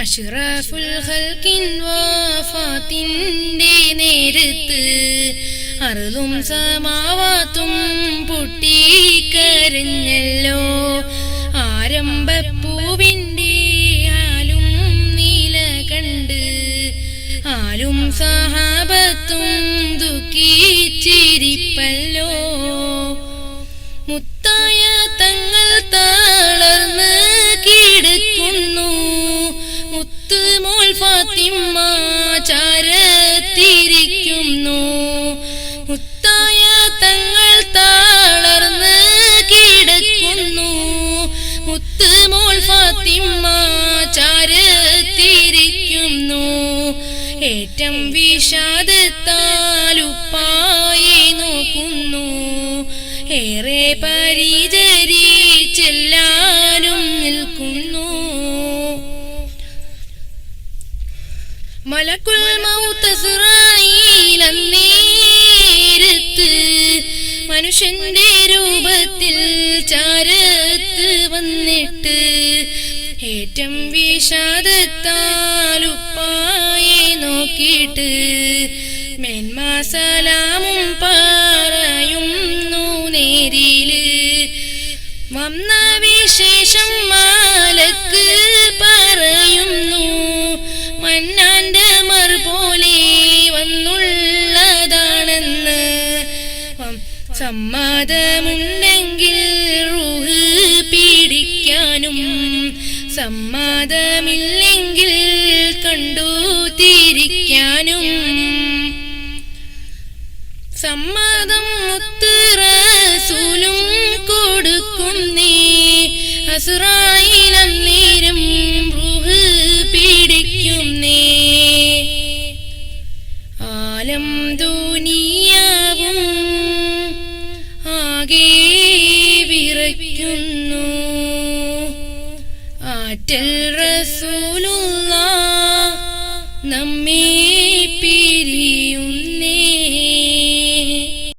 അഷ്റഫുൽ ഖൽക്കിൻ വാഫാത്തിന്റെ നേരത്ത് അറുതും സമാവാത്തും പൊട്ടിക്കരഞ്ഞല്ലോ ആരംഭപ്പൂവിന്റെ ആലും നീല കണ്ട് ആലും സഹാബത്തും ദുഃഖിച്ചിരിപ്പല്ലോ. ചാരത്തിരിക്കുന്നു മുത്തായ തങ്ങൾ തളർന്ന് കിടക്കുന്നു. മുത്തുമോൾ ഫാത്തിമ്മ ചരത്തിരിക്കുന്നു ഏറ്റം വിഷാദത്താലുപ്പായി നോക്കുന്നു. ഏറെ പരിചരിച്ചെല്ലാരും മലക്കുൽ മൗത്തസുറായിലന്നേരത്ത് മനുഷ്യന്റെ രൂപത്തിൽ ചാരത്ത് വന്നിട്ട് ഏറ്റം വിഷാദത്താലുപ്പായെ നോക്കിയിട്ട് മെന്മാസലാമും പറയുന്നു നേരിൽ. വന്ന വിശേഷം മാലക്ക് പറയുന്നു മന്നാന്റെ സമ്മതമുണ്ടെങ്കിൽ റൂഹ് പീഡിക്കാനും സമ്മതമില്ലെങ്കിൽ കണ്ടു തിരിക്കാനും സമ്മതം മുത്ത് കൊടുക്കുന്നേ കൊടുക്കും നീ. അസുറായിലം നേരം റൂഹ് പീഡിക്കും നീ. ആലം ദുനിയാവും വിറയ്ക്കുന്നു ആറ്റൽ റസൂലുള്ള നമ്മെ